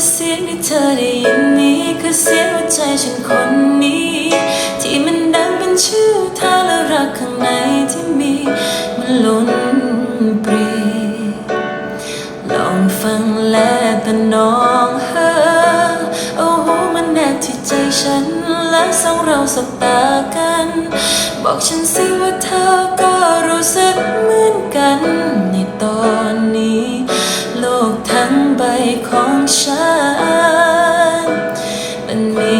ว่าเสียงที่เธอได้ยินนี้ คือเสียงหัวใจฉันคนนี้ ที่มันดังเป็นชื่อเธอและรักข้างในที่มีมันล้นปรี ลองฟังและแต่น้องเฮอโอ้โหมันแนบที่ใจฉัน และสองเราสบตากัน บอกฉันสิว่าเธอก็รู้สึกเหมือนกันในตอน ฉัน มันมี